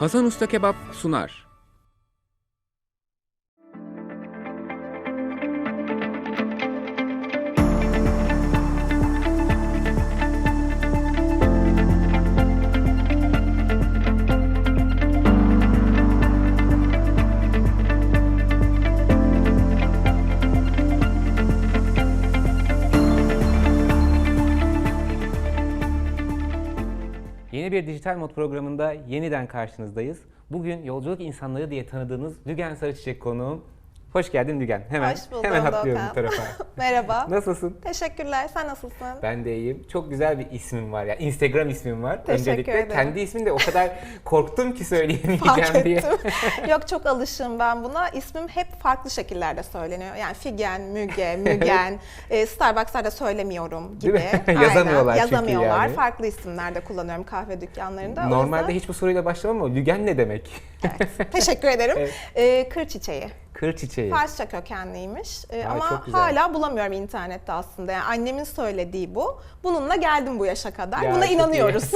Hasan Usta Kebap sunar. Bir dijital mod programında yeniden karşınızdayız. Bugün yolculuk insanları diye tanıdığınız Lügen Sarıçiçek konuğum. Hoş geldin Lügen. Hemen Hoş buldum hemen atlıyorum bu tarafa. Merhaba. Nasılsın? Teşekkürler. Sen nasılsın? Ben de iyiyim. Çok güzel bir ismin var ya. Instagram ismin var. Teşekkür Öncelikle ederim. kendi ismin de o kadar korktum ki söyleyemeyeceğim diye. Yok çok alışığım ben buna. İsmim hep farklı şekillerde söyleniyor. Yani Figen, Müge, Mügen. e, Starbucks'larda söylemiyorum gibi. mi? Aynen. Yazamıyorlar çünkü Yazamıyorlar. yani. Farklı isimlerde kullanıyorum kahve dükkanlarında. Normalde yüzden- hiç bu soruyla başlamam ama Lügen ne demek? Evet. Teşekkür ederim. Evet. E, kır çiçeği. Kır çiçeği. Farsça kökenliymiş. E, Ay, ama çok güzel. hala bulamıyorum internette aslında. Yani annemin söylediği bu. Bununla geldim bu yaşa kadar. Ya, Buna çok inanıyoruz.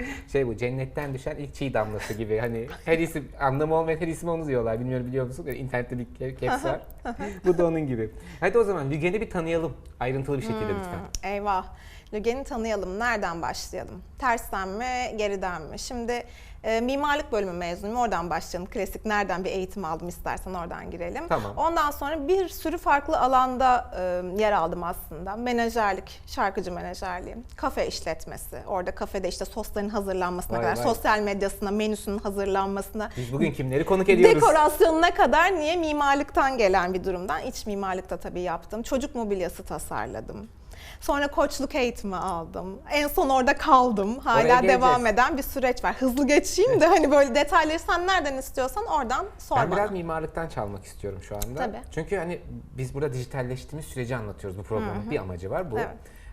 Şey bu cennetten düşen ilk çiğ damlası gibi. Hani her isim anlamı olmayan her ismi onu diyorlar. Bilmiyorum biliyor musun? Yani internette bir ke- caps var. bu da onun gibi. Hadi o zaman Lügen'i bir tanıyalım. Ayrıntılı bir şekilde lütfen. Eyvah. Lügen'i tanıyalım. Nereden başlayalım? Tersten mi, geriden mi? Şimdi e, mimarlık bölümü mezunuyum. Oradan başlayalım. Klasik nereden bir eğitim aldım istersen oradan girelim. Tamam. Ondan sonra bir sürü farklı alanda e, yer aldım aslında. Menajerlik, şarkıcı menajerliği, kafe işletmesi. Orada kafede işte sosların hazırlanmasına Vay kadar, vay. sosyal medyasına, menüsünün hazırlanmasına, Biz bugün kimleri konuk ediyoruz? Dekorasyonuna kadar niye mimarlıktan gelen bir durumdan. İç mimarlıkta tabii yaptım. Çocuk mobilyası tasarladım. Sonra koçluk eğitimi aldım. En son orada kaldım. Hala devam eden bir süreç var. Hızlı geçeyim de hani böyle detayları sen nereden istiyorsan oradan sor Ben bana. biraz mimarlıktan çalmak istiyorum şu anda. Tabii. Çünkü hani biz burada dijitalleştiğimiz süreci anlatıyoruz bu programın. Bir amacı var bu. Evet.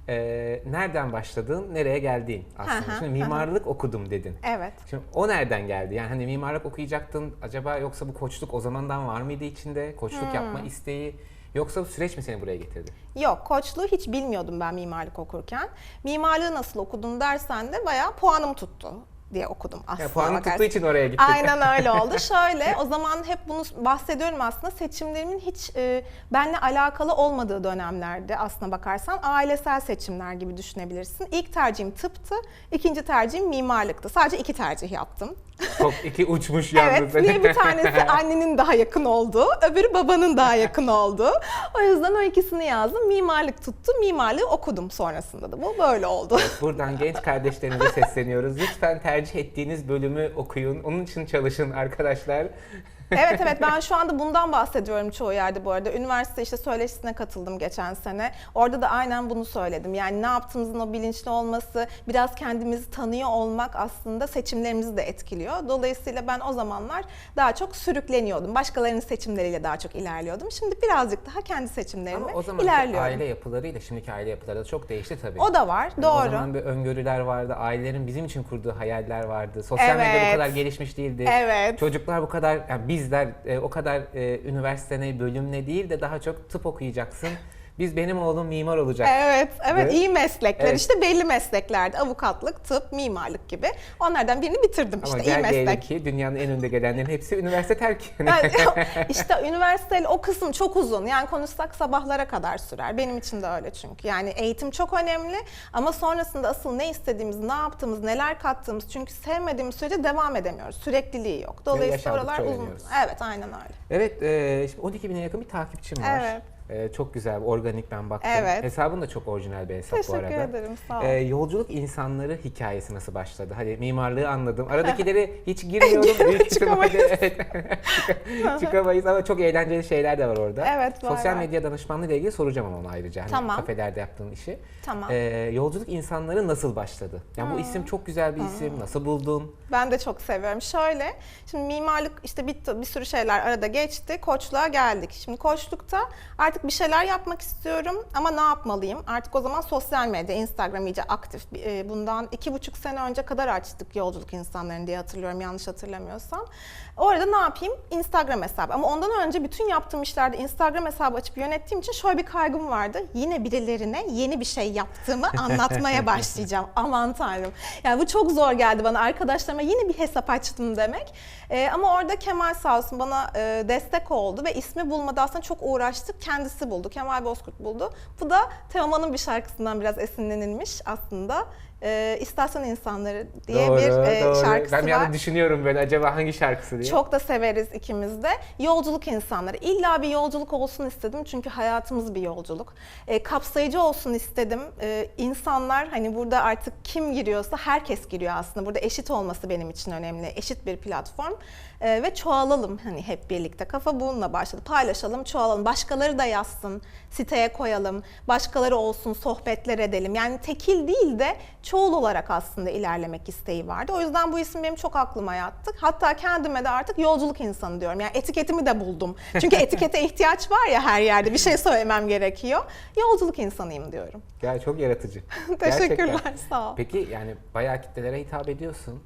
Ee, nereden başladın, nereye geldiğin aslında. Hı, Şimdi mimarlık okudum dedin. Evet. Şimdi o nereden geldi? Yani hani mimarlık okuyacaktın acaba yoksa bu koçluk o zamandan var mıydı içinde? Koçluk yapma isteği yoksa süreç mi seni buraya getirdi? Yok koçluğu hiç bilmiyordum ben mimarlık okurken. Mimarlığı nasıl okudun dersen de bayağı puanım tuttu diye okudum aslında. Ya puanın bakarsın. tuttuğu için oraya gittin. Aynen öyle oldu. Şöyle o zaman hep bunu bahsediyorum aslında seçimlerimin hiç e, benle alakalı olmadığı dönemlerde aslına bakarsan ailesel seçimler gibi düşünebilirsin. İlk tercihim tıptı, ikinci tercihim mimarlıktı. Sadece iki tercih yaptım. Çok iki uçmuş yalnız. Evet, niye bir tanesi annenin daha yakın olduğu, öbürü babanın daha yakın olduğu. O yüzden o ikisini yazdım. Mimarlık tuttu, mimarlığı okudum sonrasında da. Bu böyle oldu. Buradan genç kardeşlerimize sesleniyoruz. Lütfen tercih ettiğiniz bölümü okuyun. Onun için çalışın arkadaşlar. evet evet ben şu anda bundan bahsediyorum çoğu yerde bu arada. Üniversite işte söyleşisine katıldım geçen sene. Orada da aynen bunu söyledim. Yani ne yaptığımızın o bilinçli olması, biraz kendimizi tanıyor olmak aslında seçimlerimizi de etkiliyor. Dolayısıyla ben o zamanlar daha çok sürükleniyordum. Başkalarının seçimleriyle daha çok ilerliyordum. Şimdi birazcık daha kendi seçimlerime Ama o zamanki ilerliyorum. aile yapılarıyla şimdiki aile yapıları da çok değişti tabii. O da var, Yani doğru. O zaman bir öngörüler vardı, ailelerin bizim için kurduğu hayaller vardı. Sosyal medya bu Evet. kadar gelişmiş değildi. Evet. Çocuklar bu kadar, yani bizler e, o kadar e, üniversite ne, bölüm ne değil de daha çok tıp okuyacaksın. Biz benim oğlum mimar olacak. Evet, evet Evet. iyi meslekler. Evet. İşte belli mesleklerdi. Avukatlık, tıp, mimarlık gibi. Onlardan birini bitirdim Ama işte iyi meslek. ki dünyanın en önde gelenlerin hepsi üniversite terk. Yani işte üniversiteli o kısım çok uzun. Yani konuşsak sabahlara kadar sürer. Benim için de öyle çünkü. Yani eğitim çok önemli ama sonrasında asıl ne istediğimiz, ne yaptığımız, neler kattığımız çünkü sevmediğimiz sürece devam edemiyoruz. Sürekliliği yok. Dolayısıyla oralar uzun. öğreniyoruz. Evet, aynen öyle. Evet, e, şimdi 12 bine yakın bir takipçim var. Evet. E, çok güzel, organik ben baktım. Evet. Hesabın da çok orijinal bir hesap bu Teşekkür arada. ederim, sağ ol. E, yolculuk insanları hikayesi nasıl başladı? Hadi mimarlığı anladım. Aradakileri hiç girmiyorum. Büyük ihtimalle evet. Çık- çıkamayız ama çok eğlenceli şeyler de var orada. Evet, var, Sosyal var. medya danışmanlığı ile ilgili soracağım ama onu ayrıca. Hani Tamam. Kafelerde yaptığın işi. Tamam. E, yolculuk insanları nasıl başladı? Yani bu isim çok güzel bir isim. Nasıl buldun? Ben de çok seviyorum. Şöyle, şimdi mimarlık işte bitti, bir sürü şeyler arada geçti. Koçluğa geldik. Şimdi koçlukta artık artık bir şeyler yapmak istiyorum ama ne yapmalıyım? Artık o zaman sosyal medya, Instagram iyice aktif. E, Bundan iki buçuk sene önce kadar açtık yolculuk insanların diye hatırlıyorum yanlış hatırlamıyorsam. Orada ne yapayım? Instagram hesabı. Ama ondan önce bütün yaptığım işlerde Instagram hesabı açıp yönettiğim için şöyle bir kaygım vardı. Yine birilerine yeni bir şey yaptığımı anlatmaya başlayacağım. Aman tanrım. Yani bu çok zor geldi bana. Arkadaşlarıma yeni bir hesap açtım demek. Ee, ama orada Kemal sağ olsun bana e, destek oldu ve ismi bulmada aslında çok uğraştık. Kendisi buldu. Kemal Bozkurt buldu. Bu da Teoman'ın bir şarkısından biraz esinlenilmiş aslında. Ee, İstasyon İnsanları diye doğru, bir e, doğru. şarkısı Ben var. anda düşünüyorum böyle acaba hangi şarkısı diye. Çok da severiz ikimiz de. Yolculuk insanları. İlla bir yolculuk olsun istedim çünkü hayatımız bir yolculuk. E, kapsayıcı olsun istedim. E, insanlar hani burada artık kim giriyorsa herkes giriyor aslında. Burada eşit olması benim için önemli. Eşit bir platform. E, ve çoğalalım hani hep birlikte. Kafa bununla başladı. Paylaşalım, çoğalalım. Başkaları da yazsın, siteye koyalım. Başkaları olsun, sohbetler edelim. Yani tekil değil de çoğul olarak aslında ilerlemek isteği vardı. O yüzden bu isim benim çok aklıma yattı. Hatta kendime de artık yolculuk insanı diyorum. Yani etiketimi de buldum. Çünkü etikete ihtiyaç var ya her yerde. Bir şey söylemem gerekiyor. Yolculuk insanıyım diyorum. Ya çok yaratıcı. Teşekkürler, Gerçekten. sağ ol. Peki yani bayağı kitlelere hitap ediyorsun.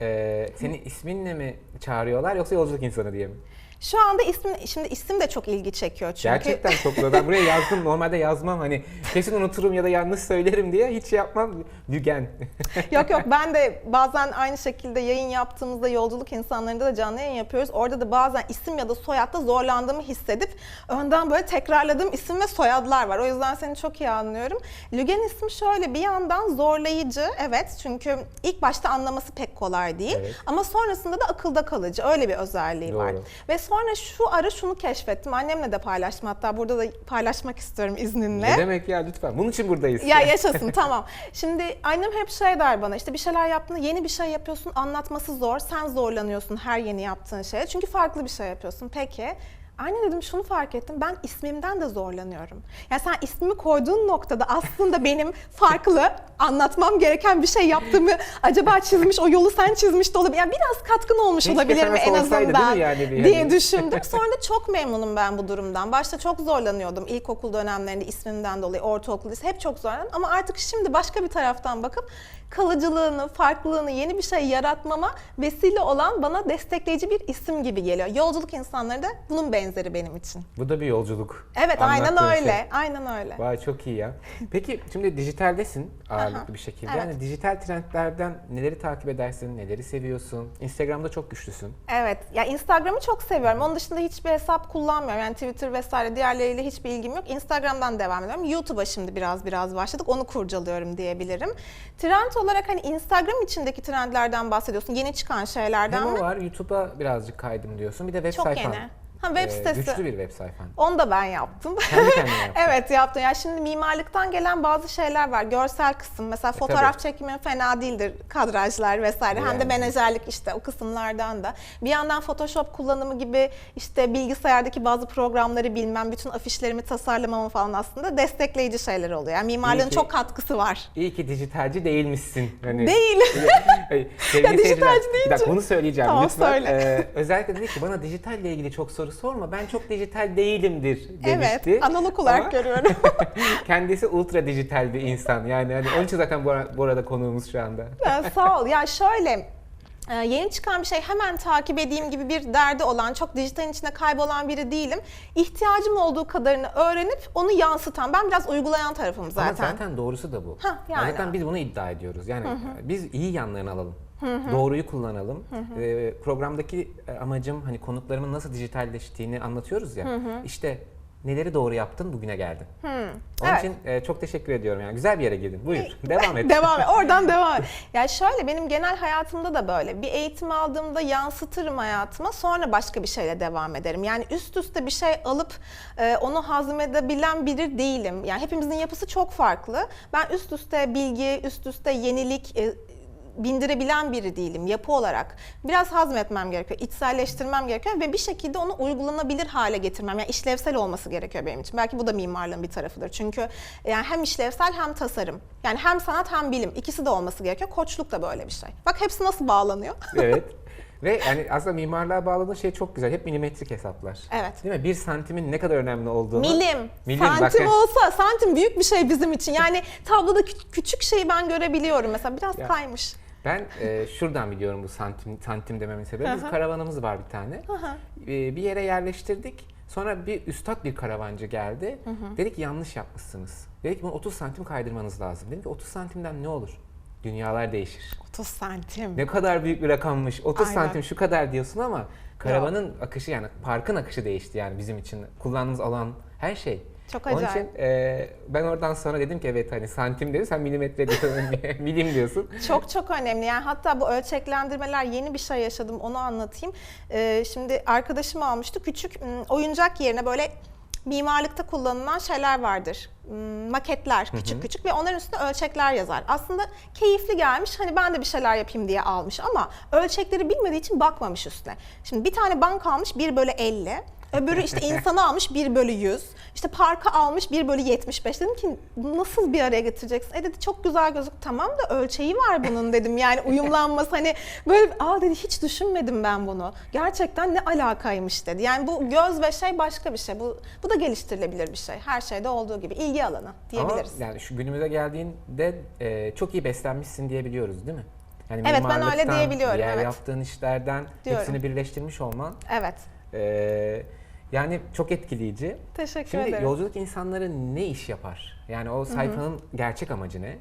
Ee, seni isminle mi çağırıyorlar yoksa yolculuk insanı diye mi? Şu anda isim, şimdi isim de çok ilgi çekiyor çünkü. Gerçekten çok zor. Ben buraya yazdım. Normalde yazmam hani kesin unuturum ya da yanlış söylerim diye hiç şey yapmam. Lügen. yok yok ben de bazen aynı şekilde yayın yaptığımızda yolculuk insanlarında da canlı yayın yapıyoruz. Orada da bazen isim ya da soyadda zorlandığımı hissedip önden böyle tekrarladığım isim ve soyadlar var. O yüzden seni çok iyi anlıyorum. Lügen ismi şöyle bir yandan zorlayıcı evet çünkü ilk başta anlaması pek kolay değil. Evet. Ama sonrasında da akılda kalıcı öyle bir özelliği var. Doğru. Ve sonra şu ara şunu keşfettim. Annemle de paylaştım. Hatta burada da paylaşmak istiyorum izninle. ne demek ya lütfen. Bunun için buradayız. Ya yaşasın tamam. Şimdi annem hep şey der bana işte bir şeyler yaptığında yeni bir şey yapıyorsun anlatması zor. Sen zorlanıyorsun her yeni yaptığın şeye. Çünkü farklı bir şey yapıyorsun. Peki Anne dedim şunu fark ettim ben ismimden de zorlanıyorum. Yani sen ismimi koyduğun noktada aslında benim farklı anlatmam gereken bir şey yaptığımı acaba çizmiş o yolu sen çizmiş de olabilir. Yani biraz katkın olmuş Keşke olabilir mi en azından yani bir diye hani? düşündüm. Sonra da çok memnunum ben bu durumdan. Başta çok zorlanıyordum ilkokul dönemlerinde ismimden dolayı ortaokul hep çok zorlandım. Ama artık şimdi başka bir taraftan bakıp kalıcılığını, farklılığını, yeni bir şey yaratmama vesile olan bana destekleyici bir isim gibi geliyor. Yolculuk insanları da bunun benzeri benim için. Bu da bir yolculuk. Evet aynen Anlattığın öyle. şey. Aynen öyle. Vay çok iyi ya. Peki şimdi dijitaldesin ağırlıklı bir şekilde. Evet. Yani dijital trendlerden neleri takip edersin, neleri seviyorsun? Instagram'da çok güçlüsün. Evet. Ya Instagram'ı çok seviyorum. Onun dışında hiçbir hesap kullanmıyorum. Yani Twitter vesaire diğerleriyle hiçbir ilgim yok. Instagram'dan devam ediyorum. YouTube'a şimdi biraz biraz başladık. Onu kurcalıyorum diyebilirim. Trend olarak hani Instagram içindeki trendlerden bahsediyorsun. Yeni çıkan şeylerden Hem mi? var, YouTube'a birazcık kaydım diyorsun. Bir de web Çok sayfan. yeni. Ha, web Ee, sitesi. Güçlü bir web sayfan. Onu da ben yaptım. Kendi kendine yaptın. evet yaptım. Ya şimdi mimarlıktan gelen bazı şeyler var. Görsel kısım. Mesela fotoğraf tabii. çekimi fena değildir. Kadrajlar vesaire. Hem de Yani. menajerlik işte o kısımlardan da. Bir yandan Photoshop kullanımı gibi işte bilgisayardaki bazı programları bilmem, bütün afişlerimi tasarlamamı falan aslında destekleyici şeyler oluyor. Yani mimarlığın ki- çok katkısı var. İyi ki dijitalci değilmişsin. Hani, Değil. Ya dijitalci seyirciler, Bir deyince- dakika bunu söyleyeceğim Tamam, lütfen. söyle. Ee, özellikle dedi ki bana dijitalle ilgili çok soru sorma. Ben çok dijital değilimdir demişti. Evet, analog olarak Ama görüyorum. kendisi ultra dijital bir insan. Yani hani onun için zaten bu, ara- bu arada konuğumuz şu anda. Ya, sağ ol. Ya şöyle e, yeni çıkan bir şey hemen takip edeyim gibi bir derdi olan, çok dijitalin içinde kaybolan biri değilim. İhtiyacım olduğu kadarını öğrenip onu yansıtan, ben biraz uygulayan tarafım zaten. Ama zaten doğrusu da bu. Hah, yani. Zaten biz bunu iddia ediyoruz. Yani biz iyi yanlarını alalım. Doğruyu kullanalım. Ee, programdaki e, amacım hani konuklarımın nasıl dijitalleştiğini anlatıyoruz ya. İşte neleri doğru yaptın bugüne geldin. Onun Evet. için e, çok teşekkür ediyorum. Yani güzel bir yere girdin. Buyur. Devam et. devam et. Oradan devam et. Ya şöyle benim genel hayatımda da böyle. Bir eğitim aldığımda yansıtırım hayatıma sonra başka bir şeyle devam ederim. Yani üst üste bir şey alıp e, onu hazmedebilen biri değilim. Yani hepimizin yapısı çok farklı. Ben üst üste bilgi, üst üste yenilik e, bindirebilen biri değilim yapı olarak. Biraz hazmetmem gerekiyor, içselleştirmem gerekiyor ve bir şekilde onu uygulanabilir hale getirmem. Yani işlevsel olması gerekiyor benim için. Belki bu da mimarlığın bir tarafıdır. Çünkü yani hem işlevsel hem tasarım. Yani hem sanat hem bilim ikisi de olması gerekiyor. Koçluk da böyle bir şey. Bak hepsi nasıl bağlanıyor. evet. Ve yani aslında mimarlığa bağladığı şey çok güzel. Hep milimetrik hesaplar. Evet. Değil mi? Bir santimin ne kadar önemli olduğunu. Milim. Milim, santim bak- olsa santim büyük bir şey bizim için. Yani tabloda kü- küçük şeyi ben görebiliyorum mesela biraz Ya. kaymış. Ben e, şuradan biliyorum bu santim santim dememin sebebi. Biz Hı hı. karavanımız var bir tane. hı. E, bir yere yerleştirdik. Sonra bir üstad bir karavancı geldi. Dedi ki yanlış yapmışsınız. Dedi ki bunu 30 santim kaydırmanız lazım. Dedim ki 30 santimden ne olur? Dünyalar değişir. 30 santim. Ne kadar büyük bir rakammış. 30 Aynen. santim şu kadar diyorsun ama karavanın akışı yani parkın akışı değişti yani bizim için. Kullandığımız alan her şey. Çok Onun acayip. için e, ben oradan sonra dedim ki evet hani santim dedi sen milimetre diyorsun, milim diyorsun. Çok çok önemli. Yani hatta bu ölçeklendirmeler yeni bir şey yaşadım onu anlatayım. Ee, şimdi arkadaşım almıştı. Küçük oyuncak yerine böyle mimarlıkta kullanılan şeyler vardır. Maketler küçük küçük ve onların üstünde ölçekler yazar. Aslında keyifli gelmiş. Hani ben de bir şeyler yapayım diye almış ama ölçekleri bilmediği için bakmamış üstüne. Şimdi bir tane bank almış 1 bölü 50. Öbürü işte insanı almış 1 bölü 100. İşte parka almış 1 bölü 75. Dedim ki nasıl bir araya getireceksin? E dedi çok güzel gözük. Tamam da ölçeği var bunun dedim. Yani uyumlanması hani böyle aa dedi hiç düşünmedim ben bunu. Gerçekten ne alakaymış dedi. Yani bu göz ve şey başka bir şey. Bu, bu da geliştirilebilir bir şey. Her şeyde olduğu gibi ilgi alanı diyebiliriz. Ama yani şu günümüze geldiğinde e, çok iyi beslenmişsin diyebiliyoruz değil mi? Yani Evet, ben öyle diyebiliyorum, Diğer evet. yaptığın işlerden Diyorum. hepsini birleştirmiş olman Evet. E, yani çok etkileyici. Teşekkür Şimdi ederim. yolculuk insanları ne iş yapar? Yani o sayfanın gerçek amacı ne?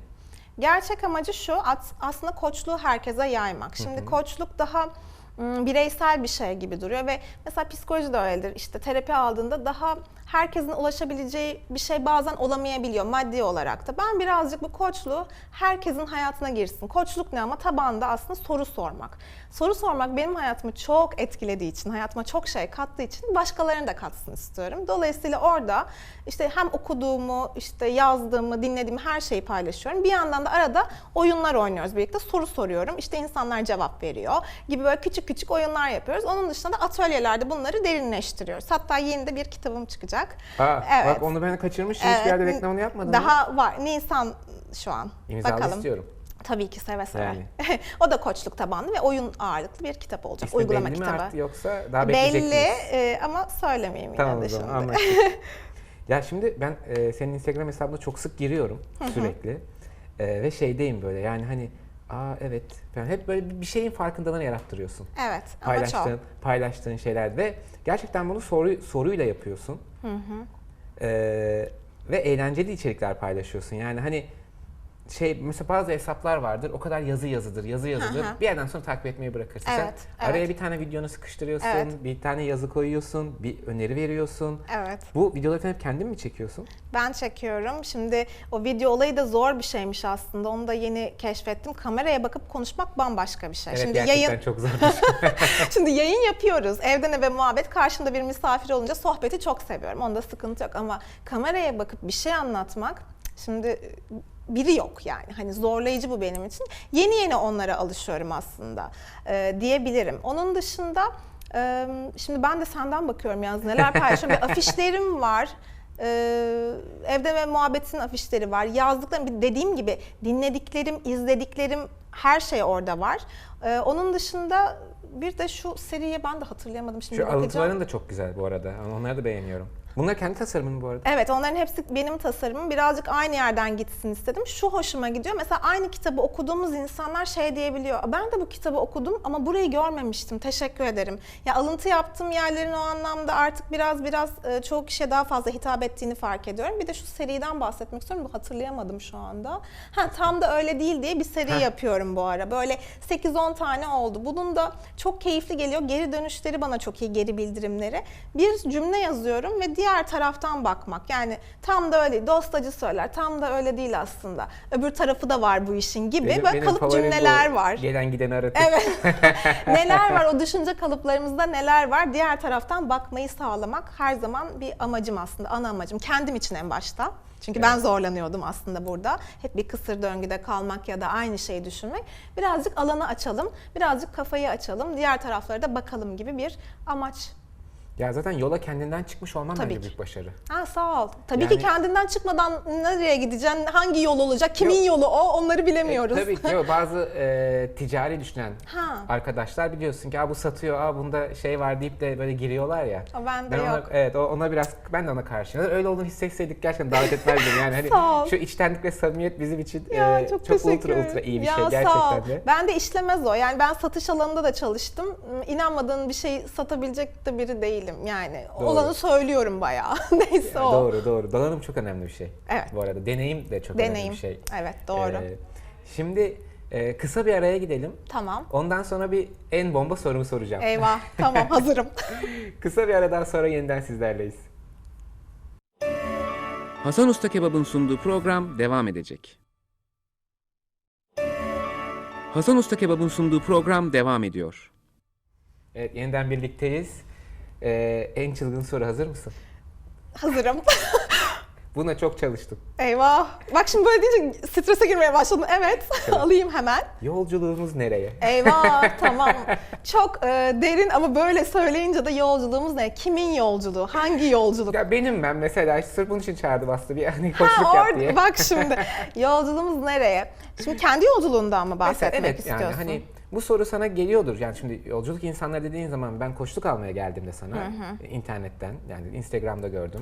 Gerçek amacı şu aslında koçluğu herkese yaymak. Şimdi koçluk daha bireysel bir şey gibi duruyor ve mesela psikoloji de öyledir. İşte terapi aldığında daha herkesin ulaşabileceği bir şey bazen olamayabiliyor maddi olarak da. Ben birazcık bu koçluğu herkesin hayatına girsin. Koçluk ne ama tabanda aslında soru sormak. Soru sormak benim hayatımı çok etkilediği için, hayatıma çok şey kattığı için başkalarını da katsın istiyorum. Dolayısıyla orada işte hem okuduğumu, işte yazdığımı, dinlediğimi her şeyi paylaşıyorum. Bir yandan da arada oyunlar oynuyoruz birlikte. Soru soruyorum. İşte insanlar cevap veriyor gibi böyle küçük küçük oyunlar yapıyoruz. Onun dışında da atölyelerde bunları derinleştiriyoruz. Hatta yeni de bir kitabım çıkacak. Aa, Evet. Bak onu ben kaçırmışım. Hiçbir yerde Evet, reklamını yapmadın mı? Daha var. Nisan şu an. İmzalı Bakalım. istiyorum. Tabii ki seve seve. Yani. o da koçluk tabanlı ve oyun ağırlıklı bir kitap olacak. İsmi uygulama belli mi kitabı. artık yoksa daha bekleyecek Belli e, ama söylemeyeyim yine Tamam de o zaman şimdi. anlaştık. ya şimdi ben e, senin Instagram hesabına çok sık giriyorum sürekli. E, ve şeydeyim böyle yani hani aa evet falan hep böyle bir- şeyin farkındalığını yarattırıyorsun. Evet ama çok. Paylaştığın, paylaştığın şeyler ve gerçekten bunu soru soruyla yapıyorsun. E, ve eğlenceli içerikler paylaşıyorsun. Yani hani şey mesela bazı hesaplar vardır o kadar yazı yazıdır yazı yazıdır Hı hı. bir yerden sonra takip etmeyi bırakırsın. Sen Evet, araya evet. bir tane videonu sıkıştırıyorsun Evet. bir tane yazı koyuyorsun bir öneri veriyorsun. Evet. Bu videoları hep kendin mi çekiyorsun? Ben çekiyorum. Şimdi o video olayı da zor bir şeymiş aslında. Onu da yeni keşfettim. Kameraya bakıp konuşmak bambaşka bir şey. Evet Şimdi gerçekten yayın çok zor bir şey. Şimdi yayın yapıyoruz. Evden eve muhabbet. Karşımda bir misafir olunca sohbeti çok seviyorum. Onda sıkıntı yok ama kameraya bakıp bir şey anlatmak şimdi biri yok yani. Hani zorlayıcı bu benim için. Yeni yeni onlara alışıyorum aslında e, diyebilirim. Onun dışında e, şimdi ben de senden bakıyorum yalnız neler paylaşıyorum. Bir afişlerim var. Ee, evde ve muhabbetin afişleri var. Yazdıklarım, dediğim gibi dinlediklerim, izlediklerim her şey orada var. Ee, onun dışında bir de şu seriye ben de hatırlayamadım şimdi Şu bakacağım. alıntıların da çok güzel bu arada. Onları da beğeniyorum. Bunlar kendi tasarımın bu arada. Evet onların hepsi benim tasarımım. Birazcık aynı yerden gitsin istedim. Şu hoşuma gidiyor. Mesela aynı kitabı okuduğumuz insanlar şey diyebiliyor. Ben de bu kitabı okudum ama burayı görmemiştim. Teşekkür ederim. Ya alıntı yaptığım yerlerin o anlamda artık biraz biraz e, çoğu kişiye daha fazla hitap ettiğini fark ediyorum. Bir de şu seriden bahsetmek istiyorum. Hatırlayamadım şu anda. Ha tam da öyle değil diye bir seri Heh. yapıyorum bu ara. Böyle 8-10 tane oldu. Bunun da çok keyifli geliyor. Geri dönüşleri bana çok iyi geri bildirimleri. Bir cümle yazıyorum ve diğer taraftan bakmak. Yani tam da öyle dostacı söyler. Tam da öyle değil aslında. Öbür tarafı da var bu işin gibi. Benim- Böyle benim kalıp favorim bu. cümleler var. Gelen gideni aratır. Evet. neler var o düşünce kalıplarımızda neler var? Diğer taraftan bakmayı sağlamak her zaman bir amacım aslında. Ana amacım. Kendim için en başta. Çünkü ben Evet. zorlanıyordum aslında burada. Hep bir kısır döngüde kalmak ya da aynı şeyi düşünmek. Birazcık alanı açalım, birazcık kafayı açalım, diğer taraflara da bakalım gibi bir amaç. Ya zaten yola kendinden çıkmış olman Tabii bence ki. büyük başarı. Ha sağ ol. Tabii Yani- ki kendinden çıkmadan nereye gideceksin, hangi yol olacak, kimin yolu o onları bilemiyoruz. E, tabii ki yok, bazı e, ticari düşünen Ha. arkadaşlar biliyorsun ki Aa, bu satıyor, Aa, bunda şey var deyip de böyle giriyorlar ya. O bende Ben ona, yok. evet o- ona biraz ben de ona karşıyım. Öyle olduğunu hissetseydik gerçekten davet etmezdim yani hani Sağ ol. şu içtenlik ve samimiyet bizim için Ya e, çok, teşekkür ultra ederim. ultra iyi bir ya, şey Sağ ol. gerçekten de. Ben de işlemez o. Yani ben satış alanında da çalıştım. İnanmadığın bir şey satabilecek de biri değilim. Yani Doğru. olanı söylüyorum bayağı. Neyse Yani o. doğru doğru. Donanım çok önemli bir şey. Evet. Bu arada deneyim de çok önemli Deneyim. bir şey. Evet doğru. Ee, şimdi e, kısa bir araya gidelim. Tamam. Ondan sonra bir en bomba sorumu soracağım. Eyvah. tamam hazırım. Kısa bir aradan sonra yeniden sizlerleyiz. Hasan Usta Kebap'ın sunduğu program devam edecek. Hasan Usta Kebap'ın sunduğu program devam ediyor. Evet yeniden birlikteyiz. Ee, en çılgın soru hazır mısın? hazırım. Buna çok çalıştım. Eyvah. Bak şimdi böyle deyince strese girmeye başladım. Evet. Alayım hemen. Yolculuğumuz nereye? Eyvah tamam. Çok e, derin ama böyle söyleyince de yolculuğumuz ne? Kimin yolculuğu? Hangi yolculuk? Ya benim ben mesela sırf bunun için çağırdım aslında bir hani koçluk Ha yap diye. bak şimdi. Yolculuğumuz nereye? Şimdi kendi yolculuğundan mı Mesela bahsetmek evet istiyorsun? yani hani bu soru sana geliyordur. Yani şimdi yolculuk insanlar dediğin zaman ben koçluk almaya geldiğimde sana e, internetten yani Instagram'da gördüm.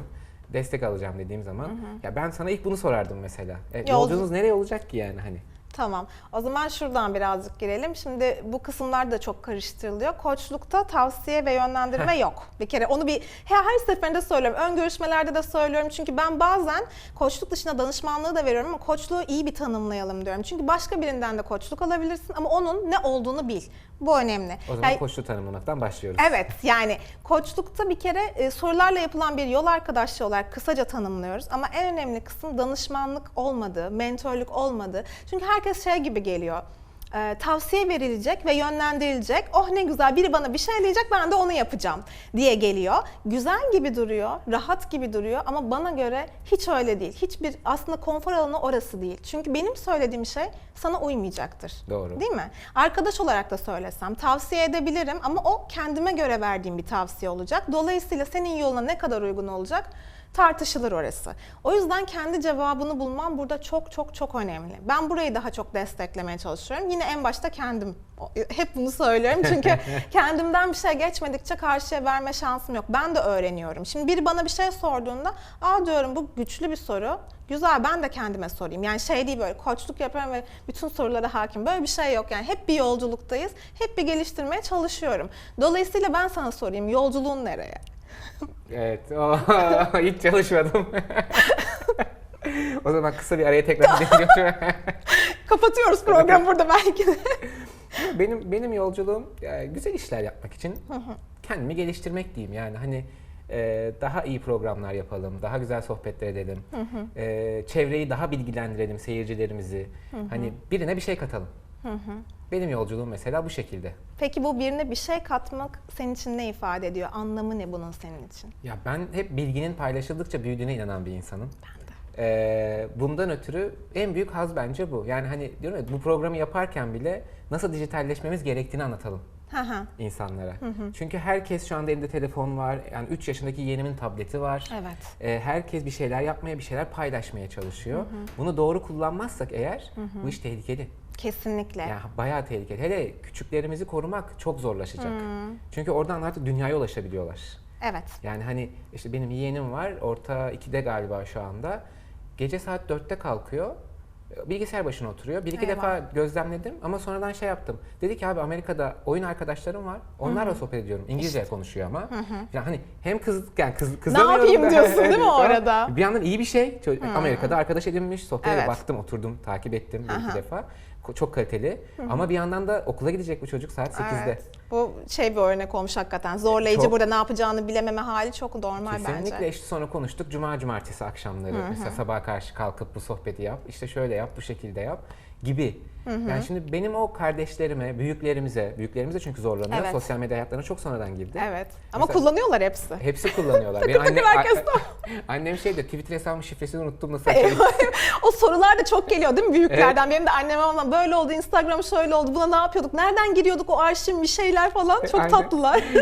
Destek alacağım dediğim zaman ya ben sana ilk bunu sorardım mesela. E, yolculuğunuz nereye olacak ki yani hani? Tamam. O zaman şuradan birazcık girelim. Şimdi bu kısımlar da çok karıştırılıyor. Koçlukta tavsiye ve yönlendirme yok. Bir kere onu bir her, her seferinde söylüyorum. Ön görüşmelerde de söylüyorum. Çünkü ben bazen koçluk dışında danışmanlığı da veriyorum ama koçluğu iyi bir tanımlayalım diyorum. Çünkü başka birinden de koçluk alabilirsin ama onun ne olduğunu bil. Bu önemli. O zaman Yani- koçluğu tanımlamaktan başlıyoruz. Evet yani koçlukta bir kere e, sorularla yapılan bir yol arkadaşlığı olarak kısaca tanımlıyoruz. Ama en önemli kısım danışmanlık olmadığı, mentörlük olmadığı. Çünkü herkes şey gibi geliyor. E, tavsiye verilecek ve yönlendirilecek. Oh ne güzel biri bana bir şey diyecek ben de onu yapacağım diye geliyor. Güzel gibi duruyor, rahat gibi duruyor ama bana göre hiç öyle değil. Hiçbir aslında konfor alanı orası değil. Çünkü benim söylediğim şey sana uymayacaktır. Doğru. Değil mi? Arkadaş olarak da söylesem tavsiye edebilirim ama o kendime göre verdiğim bir tavsiye olacak. Dolayısıyla senin yoluna ne kadar uygun olacak tartışılır orası. O yüzden kendi cevabını bulmam burada çok çok çok önemli. Ben burayı daha çok desteklemeye çalışıyorum. Yine en başta kendim. Hep bunu söylüyorum çünkü kendimden bir şey geçmedikçe karşıya verme şansım yok. Ben de öğreniyorum. Şimdi biri bana bir şey sorduğunda, aa diyorum bu güçlü bir soru. Güzel ben de kendime sorayım. Yani şey değil böyle koçluk yapıyorum ve bütün sorulara hakim. Böyle bir şey yok yani. Hep bir yolculuktayız. Hep bir geliştirmeye çalışıyorum. Dolayısıyla ben sana sorayım yolculuğun nereye? Evet. o- hiç çalışmadım. o zaman kısa bir araya tekrar gidelim. Kapatıyoruz programı burada belki de. benim benim yolculuğum e, güzel işler yapmak için kendimi geliştirmek diyeyim yani hani e, daha iyi programlar yapalım, daha güzel sohbetler edelim, e, çevreyi daha bilgilendirelim seyircilerimizi, hani birine bir şey katalım. Benim yolculuğum mesela bu şekilde. Peki bu birine bir şey katmak senin için ne ifade ediyor? Anlamı ne bunun senin için? Ya ben hep bilginin paylaşıldıkça büyüdüğüne inanan bir insanım. Ee, bundan ötürü en büyük haz bence bu. Yani hani diyorum ya bu programı yaparken bile nasıl dijitalleşmemiz gerektiğini anlatalım Hı hı. insanlara. Çünkü herkes şu anda elinde telefon var. Yani 3 yaşındaki yeğenimin tableti var. Evet. Ee, herkes bir şeyler yapmaya, bir şeyler paylaşmaya çalışıyor. Bunu doğru kullanmazsak eğer bu iş tehlikeli. Kesinlikle. Yani bayağı tehlikeli. Hele küçüklerimizi korumak çok zorlaşacak. Çünkü oradan artık dünyaya ulaşabiliyorlar. Evet. Yani hani işte benim yeğenim var, orta 2'de galiba şu anda. Gece saat 4'te kalkıyor. Bilgisayar başına oturuyor. Bir iki Eyvah. defa gözlemledim ama sonradan şey yaptım. Dedi ki abi Amerika'da oyun arkadaşlarım var. Onlarla sohbet ediyorum. İngilizce konuşuyor ama. Yani hani hem kız yani kız kızamıyorum yapayım da- diyorsun değil mi orada? Bir yandan iyi bir şey. Çocuk- Amerika'da arkadaş edinmiş. Sohbete Evet. baktım, oturdum, takip ettim bir iki defa. Çok kaliteli. Ama bir yandan da okula gidecek bu çocuk saat 8'de. Evet. Bu şey bir örnek olmuş hakikaten. Zorlayıcı Çok. burada ne yapacağını bilememe hali çok normal Kesinlikle bence. işte sonra konuştuk. Cuma cumartesi akşamları mesela sabaha karşı kalkıp bu sohbeti yap. işte şöyle yap, bu şekilde yap gibi. Yani şimdi benim o kardeşlerime, büyüklerimize, büyüklerimiz de çünkü zorlanıyor. Evet. Sosyal medya hayatlarına çok sonradan girdi. Evet. Ama Mesela- kullanıyorlar hepsi. Hepsi kullanıyorlar. Benim anne- herkes annem şey de Twitter hesabımın şifresini unuttum nasıl açayım? o sorular da çok geliyor değil mi büyüklerden? Benim de anneme babam böyle oldu, Instagram şöyle oldu, buna ne yapıyorduk, nereden giriyorduk o arşiv bir şeyler falan çok Aynen. tatlılar.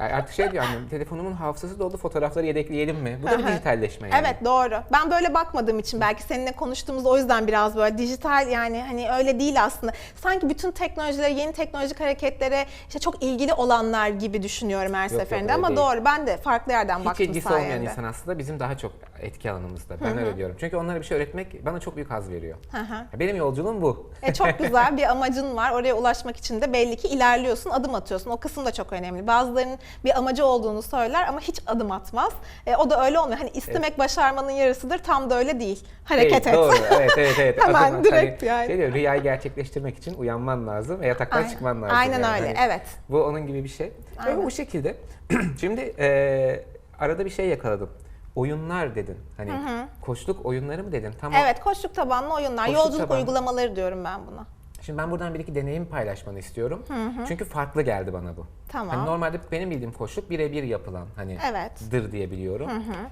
Yani artık şey diyor annem, telefonumun hafızası doldu fotoğrafları yedekleyelim mi? Bu da bir dijitalleşme yani. Evet doğru. Ben böyle bakmadığım için belki seninle konuştuğumuz o yüzden biraz böyle dijital yani hani öyle değil aslında. Sanki bütün teknolojilere, yeni teknolojik hareketlere işte çok ilgili olanlar gibi düşünüyorum her yok, seferinde öyle ama değil. doğru. Ben de farklı yerden Hiç baktım ilgisi olmayan insan aslında bizim daha çok etki alanımızda. Ben öyle diyorum. Çünkü onlara bir şey öğretmek bana çok büyük haz veriyor. Hı hı. Benim yolculuğum bu. E çok güzel bir amacın var. Oraya ulaşmak için de belli ki ilerliyorsun, adım atıyorsun. O kısım da çok önemli. Bazılarının bir amacı olduğunu söyler ama hiç adım atmaz. E, o da öyle olmuyor. Hani istemek başarmanın yarısıdır. Tam da öyle değil. Hareket Değil, et. Doğru. Evet, evet, evet. Hemen Adım direkt Hani yani. Şey diyor, rüyayı gerçekleştirmek için uyanman lazım ve yataktan Aynen. çıkman lazım. Aynen yani. öyle, Hani evet. Bu onun gibi bir şey. Aynen. Ve bu şekilde. Şimdi e, arada bir şey yakaladım. Oyunlar dedin. Hani koçluk oyunları mı dedin? Tamam. Evet, koçluk tabanlı oyunlar, Koçluk yolculuk tabanlı. uygulamaları diyorum ben buna. Şimdi ben buradan bir iki deneyim paylaşmanı istiyorum. Çünkü farklı geldi bana bu. Tamam. Hani normalde benim bildiğim koçluk birebir yapılan hani Evet. dır diye biliyorum.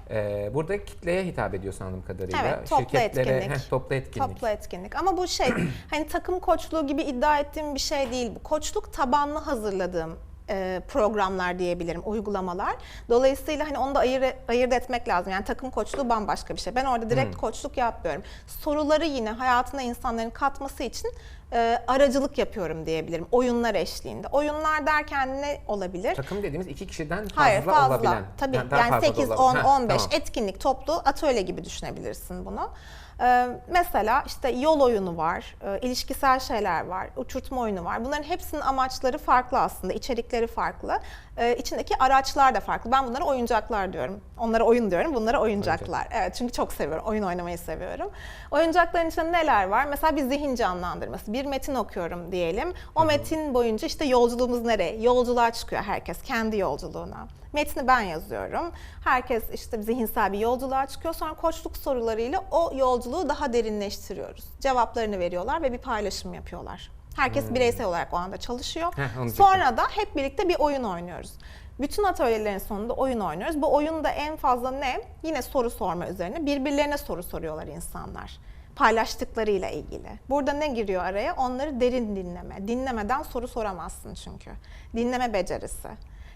Ee, burada kitleye hitap ediyorsun anladığım kadarıyla. Evet, toplu etkinlik. heh, toplu etkinlik. Toplu etkinlik. Ama bu şey hani takım koçluğu gibi iddia ettiğim bir şey değil bu. Koçluk tabanlı hazırladığım programlar diyebilirim, uygulamalar. Dolayısıyla hani onu da ayır, ayırt etmek lazım. Yani takım koçluğu bambaşka bir şey. Ben orada direkt koçluk yapmıyorum. Soruları yine hayatına insanların katması için e, aracılık yapıyorum diyebilirim. Oyunlar eşliğinde. Oyunlar derken ne olabilir? Takım dediğimiz iki kişiden fazla, Hayır fazla. olabilen. Tabii yani da 8, 10, olabilen. Heh, 15 tamam. etkinlik toplu atölye gibi düşünebilirsin bunu. Ee, mesela işte yol oyunu var, e, ilişkisel şeyler var, uçurtma oyunu var. Bunların hepsinin amaçları farklı aslında, içerikleri farklı. Ee, içindeki araçlar da farklı. Ben bunlara oyuncaklar diyorum. Onlara oyun diyorum, bunlara oyuncaklar. Evet çünkü çok seviyorum, oyun oynamayı seviyorum. Oyuncakların içinde neler var? Mesela bir zihin canlandırması. Bir metin okuyorum diyelim. O metin boyunca işte yolculuğumuz nereye? Yolculuğa çıkıyor herkes, kendi yolculuğuna. Metni ben yazıyorum. Herkes işte zihinsel bir yolculuğa çıkıyor. Sonra koçluk sorularıyla o yolculuğu daha derinleştiriyoruz. Cevaplarını veriyorlar ve bir paylaşım yapıyorlar. Herkes bireysel olarak o anda çalışıyor. Heh, Sonra da hep birlikte bir oyun oynuyoruz. Bütün atölyelerin sonunda oyun oynuyoruz. Bu oyunda en fazla ne? Yine soru sorma üzerine. Birbirlerine soru soruyorlar insanlar. Paylaştıklarıyla ilgili. Burada ne giriyor araya? Onları derin dinleme. Dinlemeden soru soramazsın çünkü. Dinleme becerisi,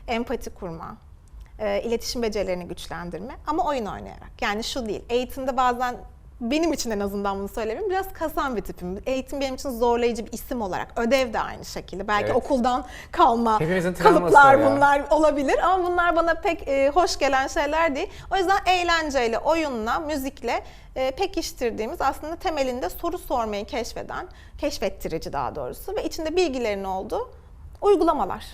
empati kurma, e, iletişim becerilerini güçlendirme ama oyun oynayarak. Yani şu değil, eğitimde bazen benim için en azından bunu söylemeyeyim. Biraz kasan bir tipim. Eğitim benim için zorlayıcı bir isim olarak. Ödev de aynı şekilde. Belki Evet. okuldan kalma Hepimizin kalıplar bunlar olabilir ama bunlar bana pek e, hoş gelen şeyler değil. O yüzden eğlenceyle, oyunla, müzikle e, pekiştirdiğimiz aslında temelinde soru sormayı keşfeden, keşfettirici daha doğrusu ve içinde bilgilerin olduğu uygulamalar.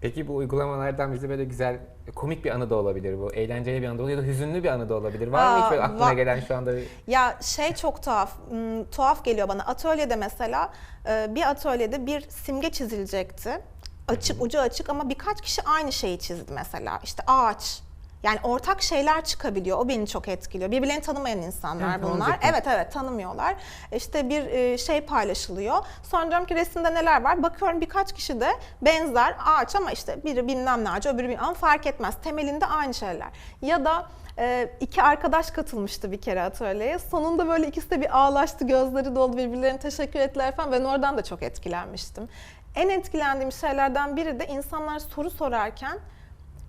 Peki bu uygulamalardan bize böyle güzel, komik bir anı da olabilir bu. Eğlenceli bir anı da olabilir ya da hüzünlü bir anı da olabilir. Var mı Aa, hiç böyle aklına gelen şu anda? bir- Ya şey çok tuhaf, hmm, tuhaf geliyor bana. Atölyede mesela e, bir atölyede bir simge çizilecekti. Açık, ucu açık ama birkaç kişi aynı şeyi çizdi mesela. İşte ağaç. Yani ortak şeyler çıkabiliyor. O beni çok etkiliyor. Birbirlerini tanımayan insanlar Evet, bunlar. Evet evet tanımıyorlar. İşte bir e, şey paylaşılıyor. Sonra diyorum ki resimde neler var? Bakıyorum birkaç kişi de benzer ağaç ama işte biri bilmem ne ağacı öbürü bilmem ama fark etmez. Temelinde aynı şeyler. Ya da e, iki arkadaş katılmıştı bir kere atölyeye. Sonunda böyle ikisi de bir ağlaştı, gözleri doldu, birbirlerine teşekkür ettiler falan. Ben oradan da çok etkilenmiştim. En etkilendiğim şeylerden biri de insanlar soru sorarken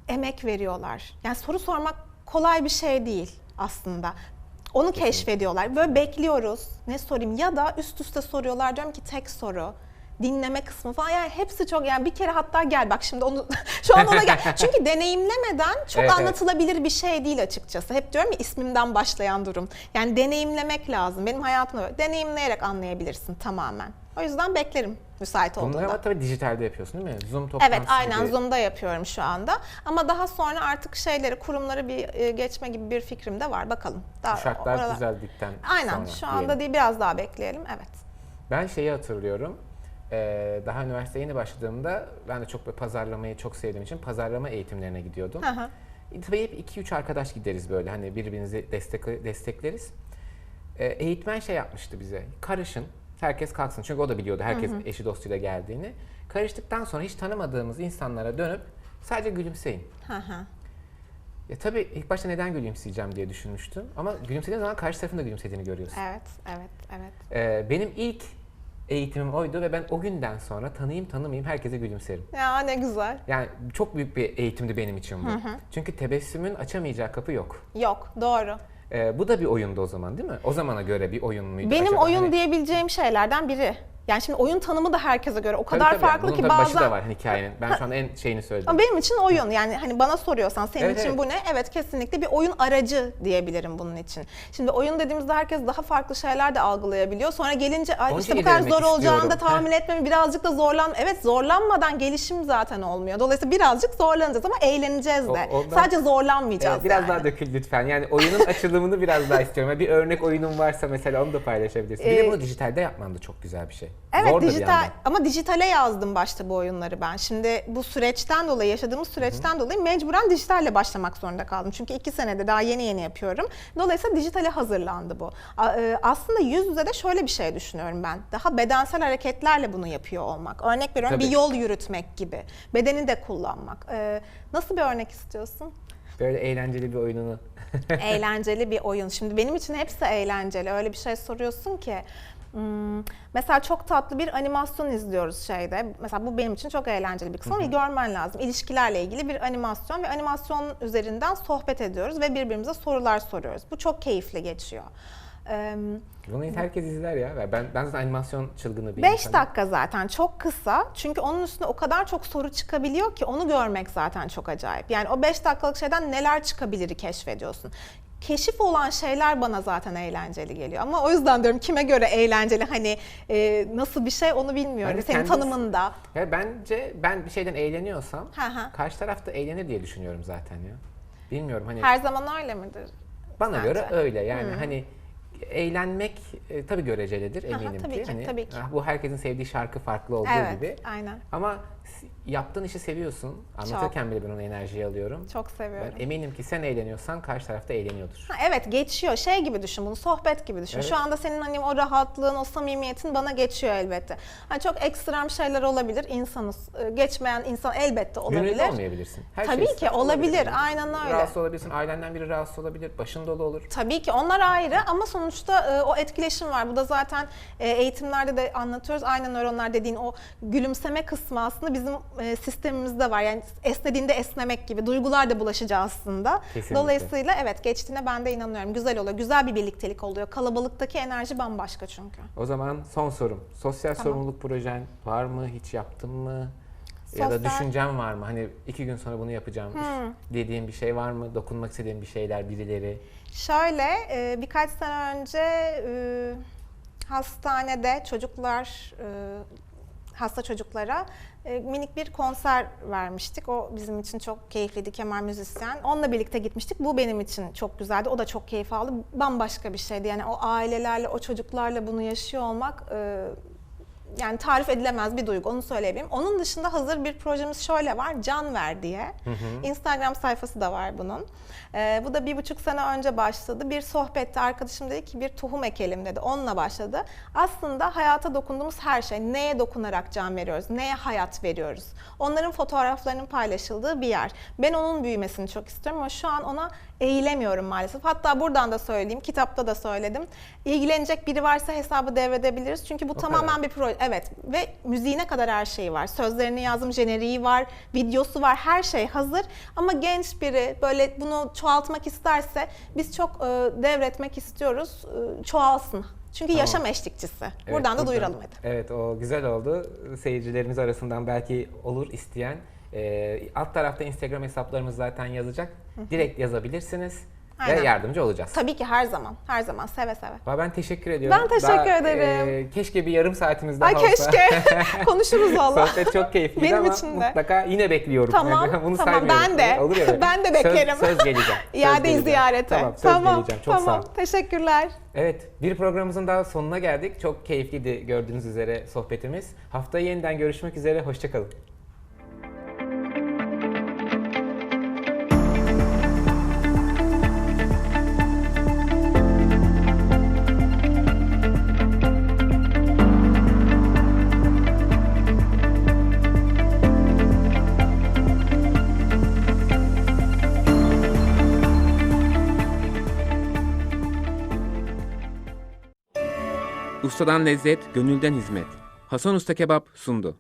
emek veriyorlar. Yani soru sormak kolay bir şey değil aslında. Onu keşfediyorlar. Böyle bekliyoruz. Ne sorayım? Ya da üst üste soruyorlar. Diyorum ki tek soru. Dinleme kısmı falan. Yani hepsi çok yani bir kere hatta gel bak şimdi onu şu an ona gel. Çünkü deneyimlemeden çok Evet, evet. anlatılabilir bir şey değil açıkçası. Hep diyorum ya ismimden başlayan durum. Yani deneyimlemek lazım. Benim hayatımda. Deneyimleyerek anlayabilirsin tamamen. O yüzden beklerim müsait Bunları olduğunda. ama tabii dijitalde yapıyorsun değil mi? Zoom toplantısı Evet aynen gibi. Zoom'da yapıyorum şu anda. Ama daha sonra artık şeyleri, kurumları bir e, geçme gibi bir fikrim de var. Bakalım. Daha Şartlar oralar- düzeldikten Aynen sonra şu anda diyelim. değil biraz daha bekleyelim. Evet. Ben şeyi hatırlıyorum. Ee, daha üniversiteye yeni başladığımda ben de çok böyle pazarlamayı çok sevdiğim için pazarlama eğitimlerine gidiyordum. Hı hı. E, Tabii hep 2-3 arkadaş gideriz böyle hani birbirimizi destek, destekleriz. Ee, eğitmen şey yapmıştı bize. Karışın. Herkes kalksın. Çünkü o da biliyordu herkes eşi dostuyla geldiğini. Karıştıktan sonra hiç tanımadığımız insanlara dönüp sadece gülümseyin. Hı hı. Ya tabii ilk başta neden gülümseyeceğim diye düşünmüştüm. Ama gülümsediğin zaman karşı tarafın da gülümsediğini görüyorsun. Evet, evet, evet. Ee, benim ilk eğitimim oydu ve ben o günden sonra tanıyayım tanımayayım herkese gülümserim. Ya ne güzel. Yani çok büyük bir eğitimdi benim için bu. Çünkü tebessümün açamayacağı kapı yok. Yok, doğru. Ee, bu da bir oyundu o zaman değil mi? O zamana göre bir oyun muydu Benim acaba? oyun Hani- diyebileceğim şeylerden biri. Yani şimdi oyun tanımı da herkese göre o Tabii kadar tabii, farklı bunun ki tabii bazen başı da var hani hikayenin. Ben şu an en şeyini söyledim. Ama benim için oyun yani hani bana soruyorsan senin Evet, için evet. bu ne? Evet kesinlikle bir oyun aracı diyebilirim bunun için. Şimdi oyun dediğimizde herkes daha farklı şeyler de algılayabiliyor. Sonra gelince Ay Onun işte için bu kadar zor ilerlemek olacağını da istiyorum. tahmin etmemi birazcık da zorlan. Evet zorlanmadan gelişim zaten olmuyor. Dolayısıyla birazcık zorlanacağız ama eğleneceğiz de. O- ondan- Sadece zorlanmayacağız Evet, biraz yani. daha dökül lütfen. Yani oyunun açılımını biraz daha istiyorum. Yani bir örnek oyunun varsa mesela onu da paylaşabilirsin. Bir Ee, de bunu dijitalde yapman da çok güzel bir şey. Evet Zor da bir dijital ama dijitale yazdım başta bu oyunları ben. Şimdi bu süreçten dolayı yaşadığımız süreçten dolayı mecburen dijitalle başlamak zorunda kaldım. Çünkü iki senede daha yeni yeni yapıyorum. Dolayısıyla dijitale hazırlandı bu. E, Aslında yüz yüze de şöyle bir şey düşünüyorum ben. Daha bedensel hareketlerle bunu yapıyor olmak. Örnek veriyorum Tabii. bir yol yürütmek gibi. Bedeni de kullanmak. E, Nasıl bir örnek istiyorsun? Böyle eğlenceli bir oyununu. eğlenceli bir oyun. Şimdi benim için hepsi eğlenceli. Öyle bir şey soruyorsun ki. Hmm, mesela çok tatlı bir animasyon izliyoruz şeyde. Mesela bu benim için çok eğlenceli bir kısım ama görmen lazım. İlişkilerle ilgili bir animasyon ve animasyon üzerinden sohbet ediyoruz ve birbirimize sorular soruyoruz. Bu çok keyifli geçiyor. Ee, Bunu herkes izler ya. Ben, ben zaten animasyon çılgını bir 5 insanım. dakika zaten çok kısa. Çünkü onun üstüne o kadar çok soru çıkabiliyor ki onu görmek zaten çok acayip. Yani o 5 dakikalık şeyden neler çıkabilir keşfediyorsun. Keşif olan şeyler bana zaten eğlenceli geliyor. Ama o yüzden diyorum kime göre eğlenceli hani e, nasıl bir şey onu bilmiyorum. Bence Senin kendisi- tanımında. Ya bence ben bir şeyden eğleniyorsam hı. karşı taraf da eğlenir diye düşünüyorum zaten ya. Bilmiyorum hani Her zaman öyle midir? bana sence? göre öyle yani hani eğlenmek e, tabii görecelidir eminim tabii ki. ki, Hani, tabii ki. ah, bu herkesin sevdiği şarkı farklı olduğu Evet, gibi. aynen. Ama yaptığın işi seviyorsun. Anlatırken bile ben ona enerjiyi alıyorum. Çok seviyorum. Ben eminim ki sen eğleniyorsan karşı taraf da eğleniyordur. Ha, evet geçiyor. Şey gibi düşün bunu sohbet gibi düşün. Evet. Şu anda senin hani o rahatlığın, o samimiyetin bana geçiyor elbette. Ha, çok ekstrem şeyler olabilir. İnsanız. Ee, Geçmeyen insan elbette olabilir. olmayabilir. Her Tabii şey ki, ister, olabilir. Aynen öyle. Rahatsız olabilirsin. Ailenden biri rahatsız olabilir. Başın dolu olur. Tabii ki onlar ayrı ama sonuçta e, o etkileşim var. Bu da zaten e, eğitimlerde de anlatıyoruz. Aynen nöronlar dediğin o gülümseme kısmı aslında bizim e, sistemimizde var. Yani esnediğinde esnemek gibi duygular da bulaşıcı aslında. Kesinlikle. Dolayısıyla evet geçtiğine ben de inanıyorum. Güzel oluyor. Güzel bir birliktelik oluyor. Kalabalıktaki enerji bambaşka çünkü. O zaman son sorum. Sosyal Tamam. sorumluluk projen var mı? Hiç yaptın mı? Ya da Sosyal- Hmm. düşüncen var mı? Hani iki gün sonra bunu yapacağım dediğin bir şey var mı? Dokunmak istediğin bir şeyler, birileri. Şöyle e, birkaç sene önce e, hastanede çocuklar e, hasta çocuklara e, minik bir konser vermiştik. O bizim için çok keyifliydi. Kemal müzisyen. Onunla birlikte gitmiştik. Bu benim için çok güzeldi. O da çok keyif aldı. Bambaşka bir şeydi. Yani o ailelerle, o çocuklarla bunu yaşıyor olmak e, yani tarif edilemez bir duygu onu söyleyebilirim. Onun dışında hazır bir projemiz şöyle var Can Ver diye. Instagram sayfası da var bunun. Ee, bu da bir buçuk sene önce başladı. Bir sohbette arkadaşım dedi ki bir tohum ekelim dedi. Onunla başladı. Aslında hayata dokunduğumuz her şey. Neye dokunarak can veriyoruz? Neye hayat veriyoruz? Onların fotoğraflarının paylaşıldığı bir yer. Ben onun büyümesini çok istiyorum ama şu an ona eğilemiyorum maalesef. Hatta buradan da söyleyeyim, kitapta da söyledim. İlgilenecek biri varsa hesabı devredebiliriz. Çünkü bu O tamamen kadar. bir proje. Evet ve müziğine kadar her şey var. Sözlerini yazdım, jeneriği var, videosu var, her şey hazır. Ama genç biri böyle bunu çoğaltmak isterse biz çok e, devretmek istiyoruz. E, çoğalsın. Çünkü Tamam. yaşam eşlikçisi. Evet, buradan da duyuralım hadi. Evet o güzel oldu. Seyircilerimiz arasından belki olur isteyen. Ee, alt tarafta Instagram hesaplarımız zaten yazacak. Direkt yazabilirsiniz. Aynen. Ve yardımcı olacağız. Tabii ki her zaman, her zaman seve seve. Valla Ben teşekkür ediyorum. Ben teşekkür Daha, ederim. e, keşke bir yarım saatimiz daha Ay olsa. keşke. Konuşuruz valla. Sohbet çok keyifliydi Benim ama için de. mutlaka yine bekliyorum. Tamam, bunu tamam. saymıyorum. Ben de. Olur ya böyle. Ben de Söz- beklerim. Söz, geleceğim. Söz İade geleceğim. ziyarete. Tamam söz geleceğim. Çok tamam. sağ ol. Teşekkürler. Evet, bir programımızın daha sonuna geldik. Çok keyifliydi gördüğünüz üzere sohbetimiz. Haftaya yeniden görüşmek üzere. Hoşçakalın. Ustadan lezzet, gönülden hizmet. Hasan Usta Kebap sundu.